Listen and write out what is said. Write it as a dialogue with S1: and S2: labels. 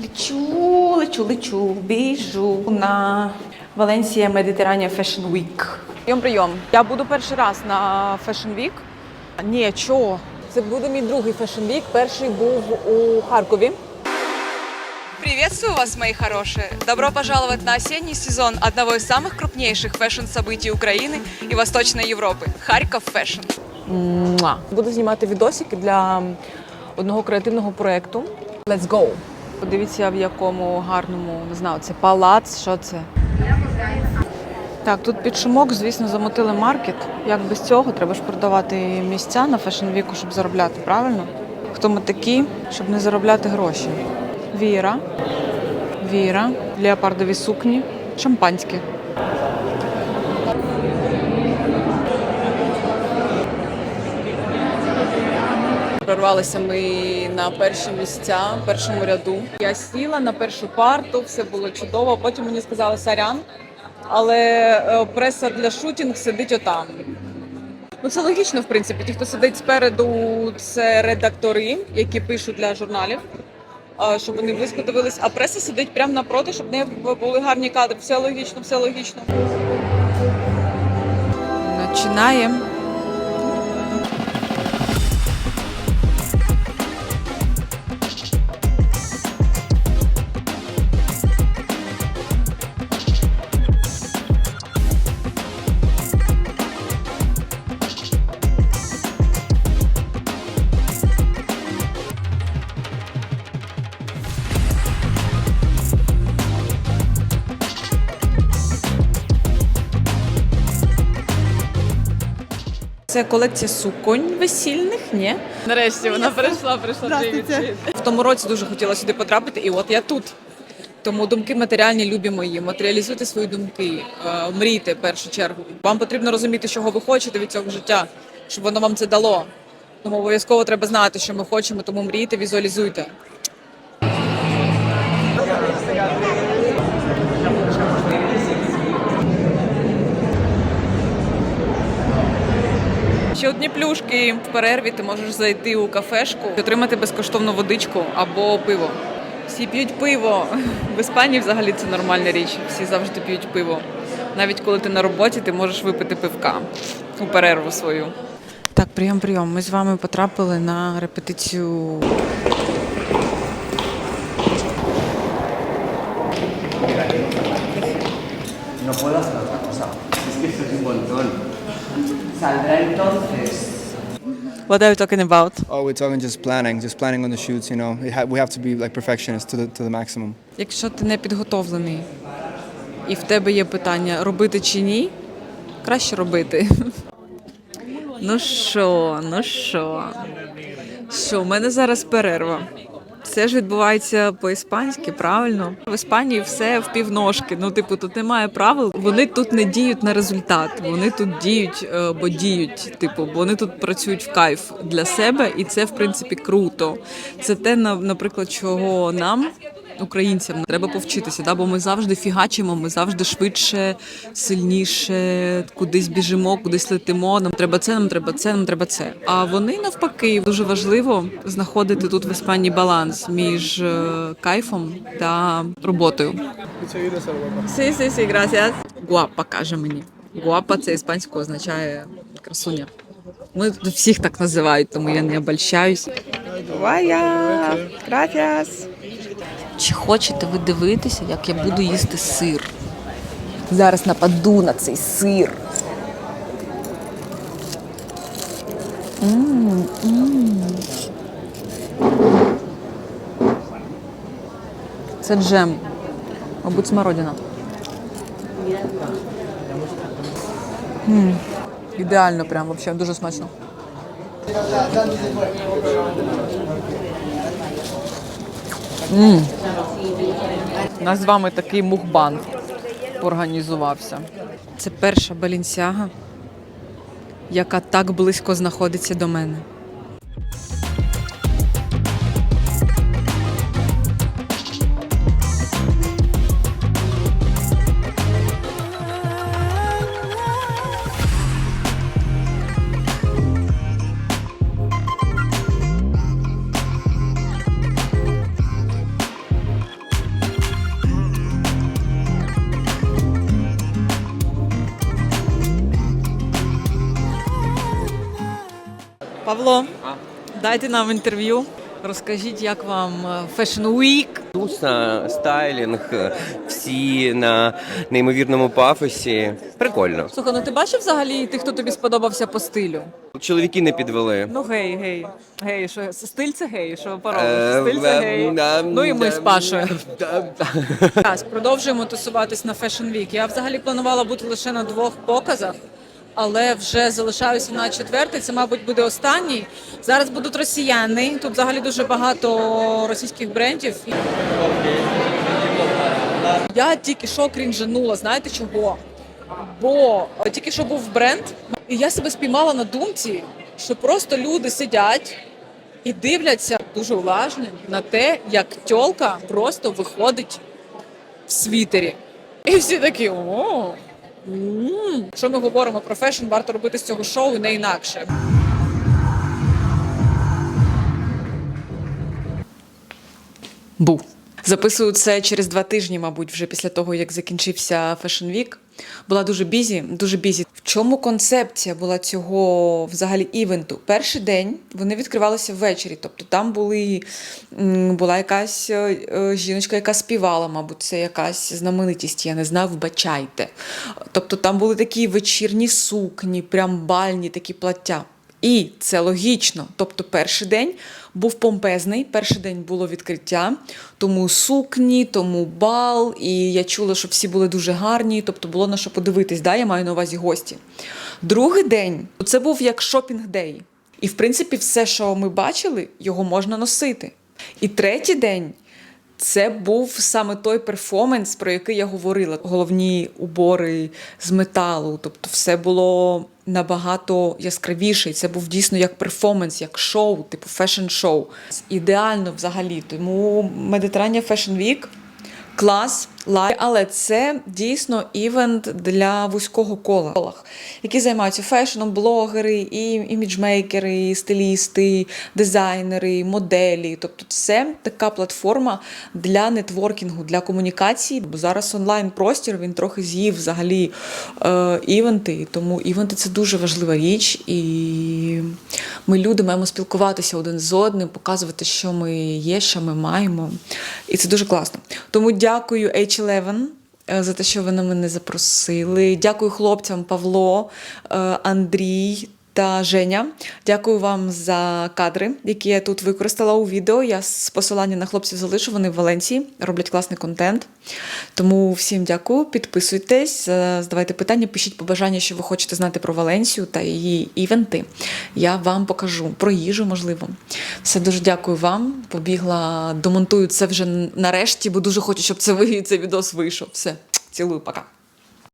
S1: Лечу, лечу, лечу, біжу на Валенсія Медитеранія Fashion Week. Прийом, прийом. Я буду перший раз на Fashion Week. Ні, чого? Це буде мій другий Fashion Week. Перший був у Харкові.
S2: Приветствую вас, мои хорошие! Добро пожаловать на осенний сезон одного из самых крупнейших фэшн-событий Украины и Восточной Европы – Харьков Фэшн.
S1: Муа. Буду знімати відосики для одного креативного проєкту. Let's go! Подивіться, в якому гарному, не знаю, це палац, що це. Так, тут під шумок, звісно, замотили маркет. Як без цього, треба ж продавати місця на фешн-віку, щоб заробляти, правильно? Хто ми такі, щоб не заробляти гроші? Віра, Віра, леопардові сукні, шампанське. Прорвалися ми на перші місця, першому ряду. Я сіла на першу парту, все було чудово. Потім мені сказали сорян, але е, преса для шутінг сидить отам. Ну це логічно, в принципі. Ті, хто сидить спереду, це редактори, які пишуть для журналів, щоб вони близько дивились. А преса сидить прямо напроти, щоб не були гарні кадри. Все логічно, все логічно. Починаємо. Це колекція суконь весільних, ні? Нарешті вона прийшла, прийшла привіт. В тому році дуже хотіла сюди потрапити, і от я тут. Тому думки матеріальні любі мої. Матеріалізуйте свої думки, е, мрійте в першу чергу. Вам потрібно розуміти, чого ви хочете від цього життя, щоб воно вам це дало. Тому обов'язково треба знати, що ми хочемо, тому мрійте, візуалізуйте. Ще одні плюшки в перерві ти можеш зайти у кафешку, і отримати безкоштовну водичку або пиво. Всі п'ють пиво. В Іспанії взагалі це нормальна річ. Всі завжди п'ють пиво. Навіть коли ти на роботі, ти можеш випити пивка у перерву свою. Так, прийом, прийом. Ми з вами потрапили на репетицію.
S3: No puedo hacer otra cosa. Es que esto es un montón. Saldrá entonces.
S1: What are you talking about?
S4: Oh, we're talking just planning, just planning on the shoots. You know, It ha- we have to be like perfectionists to the to the maximum.
S1: Якщо ти не підготовлений і в тебе є питання, робити чи ні, краще робити. Ну що, ну що? Що, у мене зараз перерва. Все ж відбувається по-іспанськи, правильно? В Іспанії все в півножки. Ну, типу, тут немає правил. Вони тут не діють на результат. Вони тут діють, е, бо діють. Типу, бо вони тут працюють в кайф для себе, і це в принципі круто. Це те, наприклад, чого нам. Українцям треба повчитися, да? бо ми завжди фігачимо, ми завжди швидше, сильніше, кудись біжимо, кудись летимо. Нам треба це, нам треба це, нам треба це. А вони навпаки дуже важливо знаходити тут в Іспанії баланс між е, кайфом та роботою. Сі, сі, сі, gracias. Гуапа каже мені. Гуапа це іспанською означає красуня. Ми всіх так називають, тому я не обольщаюсь. Вая! Gracias! Чи хочете ви дивитися, як я буду їсти сир? Зараз нападу на цей сир. Це джем. Мабуть, смородина. Ідеально, прям взагалі дуже смачно. У нас з вами такий мухбан організувався. Це перша балінсяга, яка так близько знаходиться до мене. Павло, дайте нам інтерв'ю. Розкажіть, як вам е, Fashion Week?
S5: Туса, стайлінг, всі на неймовірному пафосі. Прикольно.
S1: Слухай, ну ти бачив взагалі тих, хто тобі сподобався по стилю?
S5: Чоловіки не підвели.
S1: Ну гей, гей. Гей, що стиль це гей, що
S5: Е,
S1: поробиш? Стиль це гей.
S5: да,
S1: Ну і ми з Пашою.
S5: да.
S1: Раз, продовжуємо тусуватись на Fashion Week. Я взагалі планувала бути лише на двох показах, але вже залишаюся на четвертий. Це, мабуть, буде останній. Зараз будуть росіяни. Тут взагалі дуже багато російських брендів. Я тільки що крінжанула, знаєте чого? Бо тільки що був бренд, і я себе спіймала на думці, що просто люди сидять і дивляться дуже уважно на те, як тьолка просто виходить в світері. І всі такі о. М». Якщо ми говоримо про фешн, варто робити з цього шоу не інакше. Був. Записую це через два тижні, мабуть, вже після того, як закінчився Week. Була дуже бізі, дуже бізі. В чому концепція була цього взагалі івенту? Перший день вони відкривалися ввечері. Тобто там були, була якась е, е, жіночка, яка співала, мабуть, це якась знаменитість, я не знаю, вбачайте. Тобто там були такі вечірні сукні, прям бальні такі плаття. І це логічно. Тобто, перший день був помпезний, перший день було відкриття, тому сукні, тому бал. І я чула, що всі були дуже гарні, тобто було на що подивитись. Да? Я маю на увазі гості. Другий день це був як шопінг-дей. І, в принципі, все, що ми бачили, його можна носити. І третій день це був саме той перформанс, про який я говорила. Головні убори з металу. Тобто, все було набагато яскравіше. Це був дійсно як перформанс, як шоу, типу фешн-шоу. Ідеально взагалі. Тому Медiterranean Fashion Week клас, лайк. Але це дійсно івент для вузького кола, які займаються фешном, блогери, і іміджмейкери, і стилісти, дизайнери, моделі. Тобто, це така платформа для нетворкінгу, для комунікації. Бо зараз онлайн простір він трохи з'їв взагалі е, івенти. Тому івенти це дуже важлива річ, і ми люди маємо спілкуватися один з одним, показувати, що ми є, що ми маємо. І це дуже класно. Тому дякую H11 е, за те, що ви на мене запросили. Дякую хлопцям Павло, е, Андрій. Та Женя, дякую вам за кадри, які я тут використала у відео. Я з посилання на хлопців залишу. Вони в Валенції роблять класний контент. Тому всім дякую. Підписуйтесь, е, задавайте питання, пишіть побажання, що ви хочете знати про Валенсію та її івенти. Я вам покажу про їжу, можливо. Все дуже дякую вам. Побігла, домонтую це вже нарешті, бо дуже хочу, щоб це ви цей відос вийшов. Все, цілую, пока.